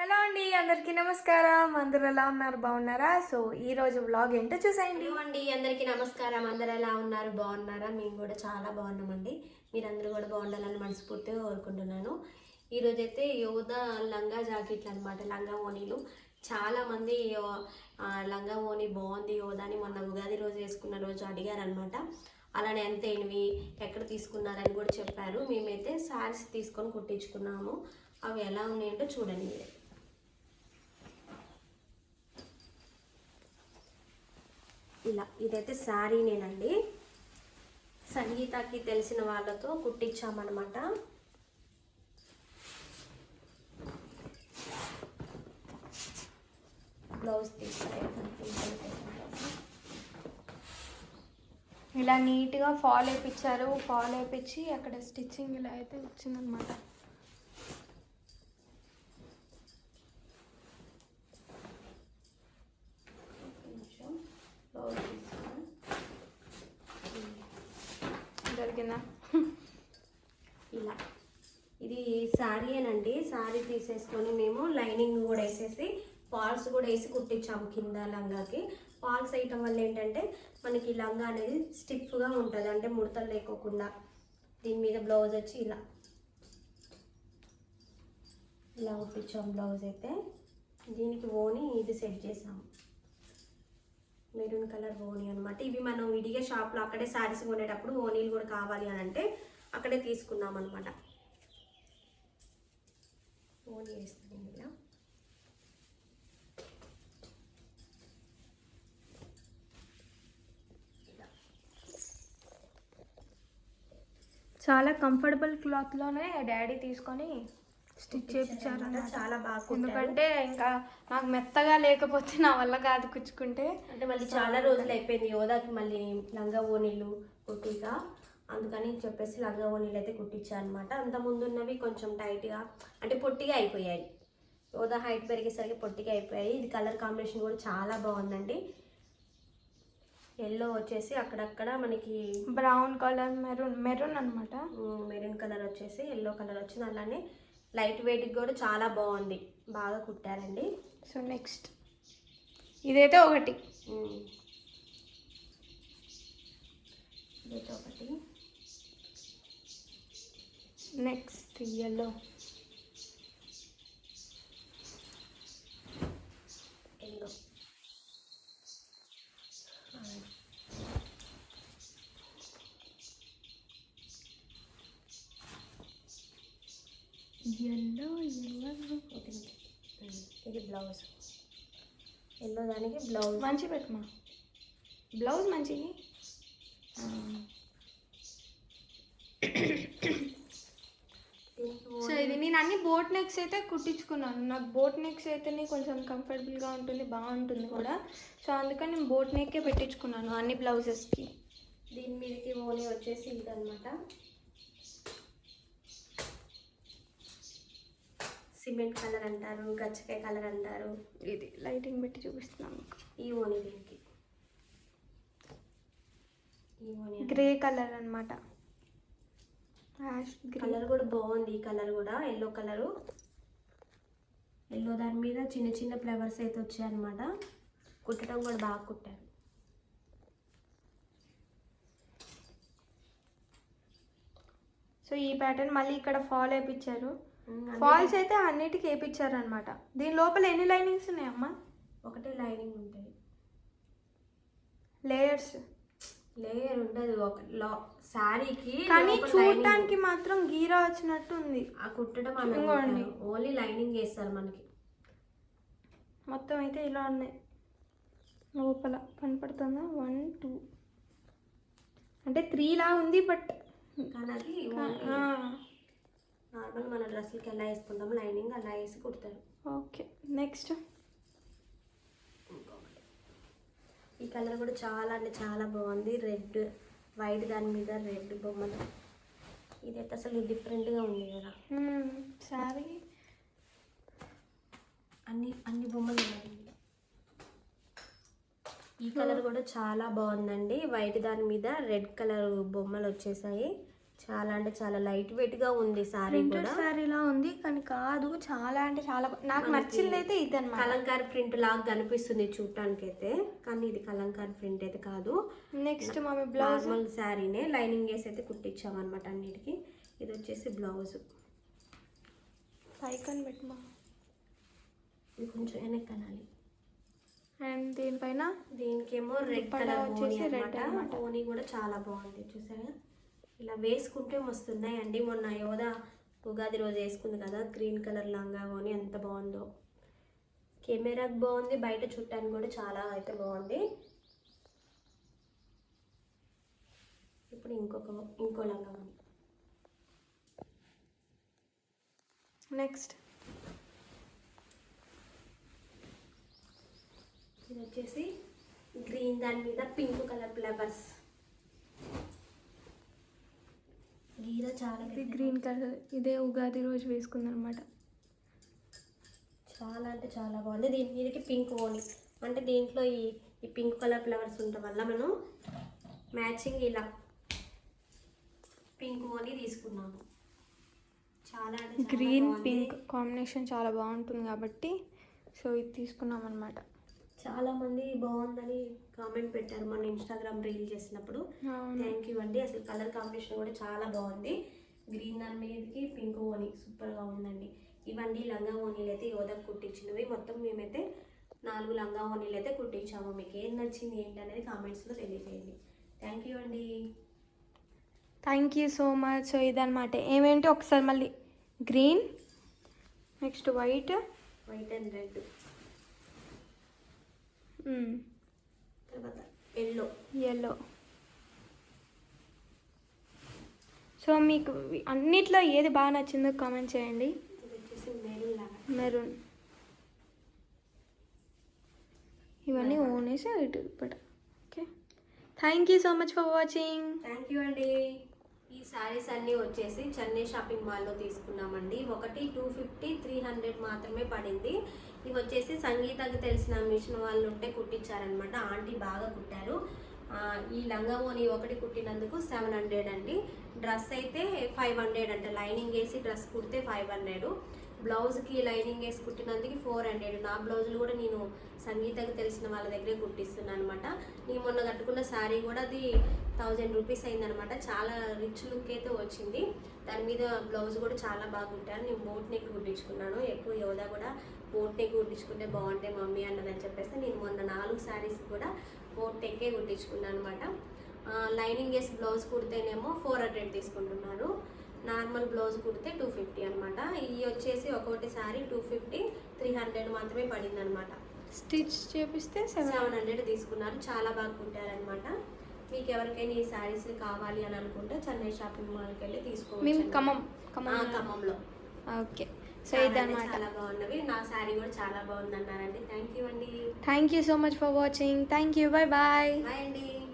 Hello అండి అందరికీ నమస్కారం. అందరు ఎలా ఉన్నారు? బాగున్నారా? సో ఈ రోజు వ్లాగ్ ఏంటో చూసేయండి. అండి అందరికీ నమస్కారం. అందరు ఎలా ఉన్నారు? బాగున్నారా? మేము కూడా చాలా బాగున్నామండి. మీరందరూ కూడా బాగుండాలని మనస్ఫూర్తిగా కోరుకుంటున్నాను. ఈరోజు అయితే యోధా లంగా జాకెట్లు అనమాట లంగా ఓనీలు చాలామంది లంగా ఓని బాగుంది యోధా అని మొన్న ఉగాది రోజు వేసుకున్న రోజు అడిగారనమాట అలానే ఎంతేనివి ఎక్కడ తీసుకున్నారని కూడా చెప్పారు. మేమైతే శారీస్ తీసుకొని కుట్టించుకున్నాము. అవి ఎలా ఉన్నాయంటో చూడండి. ఇలా ఇదైతే శారీనేనండి సంగీతకి తెలిసిన వాళ్ళతో కుట్టించామన్నమాట. బ్లౌజ్ తీసుకుంటే ఇలా నీట్గా ఫాల్ వేయించారు ఫాల్ వేయించి అక్కడ స్టిచ్చింగ్ ఇలా అయితే వచ్చిందనమాట కొంచెం బ్లౌజ్ తీసుకున్నాం దొరికిందా ఇలా ఇది శారీయేనండి శారీ తీసేసుకొని మేము లైనింగ్ కూడా వేసేసి ఫాల్స్ కూడా వేసి కుట్టించాము కింద లంగాకి. ఫాల్స్ వేయటం వల్ల ఏంటంటే మనకి లంగా అనేది స్టిఫ్గా ఉంటుంది. అంటే ముడతలు లేకోకుండా. దీని మీద బ్లౌజ్ వచ్చి ఇలా. ఇలా కుట్టించాం బ్లౌజ్ అయితే. దీనికి ఓని ఇది సెట్ చేసాము. మెరూన్ కలర్ ఓని అనమాట ఇవి మనం విడిగా షాప్లో అక్కడే శారీస్ కొనేటప్పుడు ఓనీలు కూడా కావాలి అని అంటే అక్కడే తీసుకున్నాం అనమాట ఓని ఇలా. చాలా కంఫర్టబుల్ క్లాత్లోనే డాడీ తీసుకొని స్టిచ్ చేయించారు చాలా బాగా. ఎందుకంటే ఇంకా నాకు మెత్తగా లేకపోతే నా వల్ల కాదు కుచ్చుకుంటే. అంటే మళ్ళీ చాలా రోజులు అయిపోయింది యోధాకి మళ్ళీ లంగా ఓనీలు కుట్టిగా అందుకని చెప్పేసి లంగా ఓనీలు అయితే కుట్టించాను అనమాట అంత ముందు ఉన్నవి కొంచెం టైట్గా అంటే పొట్టిగా అయిపోయాయి. యోధా హైట్ పెరిగేసరికి పొట్టిగా అయిపోయాయి. ఇది కలర్ కాంబినేషన్ కూడా చాలా బాగుందండి. ఎల్లో వచ్చేసి అక్కడక్కడ మనకి బ్రౌన్ కలర్ మెరూన్ మెరూన్ అనమాట మెరూన్ కలర్ వచ్చేసి ఎల్లో కలర్ వచ్చింది. అలానే లైట్ వెయిట్ కూడా చాలా బాగుంది. బాగా కుట్టారండి. సో నెక్స్ట్ ఇదైతే ఒకటి. ఇదైతే ఒకటి. Next yellow yellow yellow yellow ఇది ఉమ్, ఇది బ్లౌజ్ ఎల్లో దానికి బ్లౌజ్ మంచి పెట్టమా బ్లౌజ్ మంచిది సో ఇది నేను అన్ని బోట్ నెక్స్ అయితే కుట్టించుకున్నాను. నాకు బోట్ నెక్స్ అయితేనే కొంచెం కంఫర్టబుల్గా ఉంటుంది బాగుంటుంది కూడా. సో అందుకని నేను బోట్ నెక్కే పెట్టించుకున్నాను అన్ని బ్లౌజెస్కి దీని మీదకి ఓని వచ్చేసి ఇదన్నమాట. సిమెంట్ కలర్ అంటారు గచ్చకాయ కలర్ అంటారు. ఇది లైటింగ్ పెట్టి చూపిస్తున్నాను మీకు. ఈ ఓని దీనికి. ఈ ఓని గ్రే కలర్ అనమాట కలర్ కూడా బాగుంది ఈ కలర్ కూడా. Yellow colour. ఎల్లో దాని మీద చిన్న చిన్న ఫ్లవర్స్ అయితే వచ్చాయి అనమాట కుట్టడం కూడా బాగా కుట్టారు. సో ఈ ప్యాటర్న్ మళ్ళీ ఇక్కడ ఫాల్ వేయించారు ఫాల్స్ అయితే అన్నిటికీ వేయించారు అనమాట దీని లోపల ఎన్ని లైనింగ్స్ ఉన్నాయమ్మా? ఒకటే లైనింగ్ ఉంటుంది. లేయర్స్ లేయర్ ఉండదు. ఒక లా శారీకి కానీ చూడటానికి మాత్రం గీరా వచ్చినట్టు ఉంది. ఆ కుట్టడం ఇంకోండి. ఓన్లీ లైనింగ్ వేస్తారు మనకి. మొత్తం అయితే ఇలా ఉన్నాయి. లోపల కనపడుతుందా? వన్ టూ అంటే త్రీ లా ఉంది బట్ కానీ అది నార్మల్ మన డ్రెస్సులకి ఎలా వేసుకుంటాం లైనింగ్ అలా వేసి కుడతారు. ఓకే నెక్స్ట్ ఈ కలర్ కూడా చాలా అంటే చాలా బాగుంది. రెడ్ వైట్ దాని మీద రెడ్ బొమ్మలు. ఇదైతే అసలు డిఫరెంట్గా ఉంది కదా. సారీ. అన్ని అన్ని బొమ్మలు ఉన్నాయి. ఈ కలర్ కూడా చాలా బాగుందండి. వైట్ దాని మీద రెడ్ కలర్ బొమ్మలు వచ్చేసాయి. చాలా అంటే చాలా లైట్ వెయిట్గా ఉంది సారీ కూడా. శారీలా ఉంది కానీ కాదు చాలా అంటే చాలా నాకు నచ్చింది అయితే ఇది అనమాట కలంకారీ ప్రింట్ లాగా కనిపిస్తుంది చూడటానికి అయితే కానీ ఇది కలంకారీ ప్రింట్ అయితే కాదు. నెక్స్ట్ మమ్మీ బ్లౌజ్ శారీనే లైనింగ్ వేసి అయితే కుట్టించామన్నమాట అన్నిటికి. ఇది వచ్చేసి బ్లౌజ్ పైకన్ పెట్టమా? ఇది కొంచెం వెనక్కి అనాలి అండ్ దీనిపైన? దీనికేమో రెడ్ కలర్ వచ్చేసి అన్నమాట. ఓనీ కూడా చాలా బాగుంది చూసారా? ఇలా వేసుకుంటే వస్తున్నాయి అండి మొన్న యోధ ఉగాది రోజు వేసుకుంది కదా గ్రీన్ కలర్ లంగా ఓనీ ఎంత బాగుందో. కెమెరాకి బాగుంది బయట చుట్టానికి కూడా చాలా అయితే బాగుంది. ఇప్పుడు ఇంకొక ఇంకో లంగా ఓనీ నెక్స్ట్. ఇది వచ్చేసి గ్రీన్ దాని మీద పింక్ కలర్ ఫ్లవర్స్ గీర చాలా ఇది గ్రీన్ కలర్ ఇదే ఉగాది రోజు వేసుకుంది అనమాట చాలా అంటే చాలా బాగుంది. దీని మీదకి పింక్ ఓని అంటే దీంట్లో ఈ ఈ పింక్ కలర్ ఫ్లవర్స్ ఉండటం వల్ల మనం మ్యాచింగ్ ఇలా పింక్ ఓని తీసుకున్నాము. చాలా గ్రీన్. పింక్ కాంబినేషన్ చాలా బాగుంటుంది కాబట్టి సో ఇది తీసుకున్నాం అనమాట చాలా మంది బాగుందని కామెంట్ పెట్టారు మన ఇన్స్టాగ్రామ్ రీల్ చేసినప్పుడు. థ్యాంక్ యూ అండి. అసలు కలర్ కాంబినేషన్ కూడా చాలా బాగుంది. గ్రీన్ దాని మీదకి పింక్ ఓని సూపర్గా ఉందండి. ఇవన్నీ లంగా ఓనీలు అయితే యోధకు కుట్టించినవి. మొత్తం మేమైతే నాలుగు లంగా ఓనీలు అయితే కుట్టించాము. మీకు ఏం నచ్చింది ఏంటి అనేది కామెంట్స్లో తెలియజేయండి. థ్యాంక్ యూ అండి. థ్యాంక్ యూ సో మచ్ ఇదనమాట ఏమేంటి? ఒకసారి మళ్ళీ. Green next white white and red తర్వాత ఎల్లో ఎల్లో సో మీకు అన్నిట్లో ఏది బాగా నచ్చిందో కామెంట్ చేయండి. మెరూన్ ఇవన్నీ ఓనేసి ఇటు ఇప్పుడు okay thank you so much for watching thank you అండి. ఈ శారీస్ అన్నీ వచ్చేసి చెన్నై షాపింగ్ మాల్లో తీసుకున్నామండి. ఒకటి టూ ఫిఫ్టీ త్రీ హండ్రెడ్ మాత్రమే పడింది. ఇవి వచ్చేసి సంగీతకి తెలిసిన మిషన్ వాళ్ళు ఉంటే కుట్టించారనమాట ఆంటీ బాగా కుట్టారు. ఈ లంగమోని ఒకటి కుట్టినందుకు సెవెన్ హండ్రెడ్ అండి. డ్రెస్ అయితే ఫైవ్ హండ్రెడ్ అంటే. లైనింగ్ వేసి డ్రెస్ కుడితే ఫైవ్ హండ్రెడ్ బ్లౌజ్కి లైనింగ్ వేసి కుట్టినందుకు ఫోర్ హండ్రెడ్. నా బ్లౌజులు కూడా నేను సంగీతకు తెలిసిన వాళ్ళ దగ్గరే కుట్టిస్తున్నాను అనమాట నేను మొన్న కట్టుకున్న శారీ కూడా అది థౌజండ్ రూపీస్ అయిందనమాట చాలా రిచ్ లుక్ అయితే వచ్చింది. దాని మీద బ్లౌజ్ కూడా చాలా బాగా కుట్టాను. నేను బోట్ నెక్ కుట్టించుకున్నాను. ఎక్కువ యోధా కూడా బోట్ నెక్ కుట్టించుకుంటే బాగుంటాయి మమ్మీ అన్నదని చెప్పేసి నేను మొన్న నాలుగు శారీస్ కూడా బోట్ నెక్కే కుట్టించుకున్నాను అనమాట లైనింగ్ వేసి బ్లౌజ్ కుడితేనేమో ఫోర్ హండ్రెడ్ తీసుకుంటున్నాను నార్మల్ బ్లౌజ్ కుడితే టూ ఫిఫ్టీ అనమాట ఇవి వచ్చేసి ఒక్కొక్కటి sari two fifty three hundred మాత్రమే పడింది అనమాట స్టిచ్ చేపిస్తే సెవెన్ హండ్రెడ్ తీసుకున్నారు. చాలా బాగా కుట్టారనమాట మీకు ఎవరికైనా ఈ శారీస్ కావాలి అని అనుకుంటే చెన్నై షాపింగ్ మాల్కి వెళ్ళి తీసుకోవచ్చు ఖమ్మం ఖమ్మంలో. ఓకే. సో ఇదన్నమాట. చాలా బాగున్నవి. నా శారీ కూడా చాలా బాగుంది అన్నారండి థ్యాంక్ యూ అండి. Thank you so much for watching. Thank you. Bye bye. Bye అండి.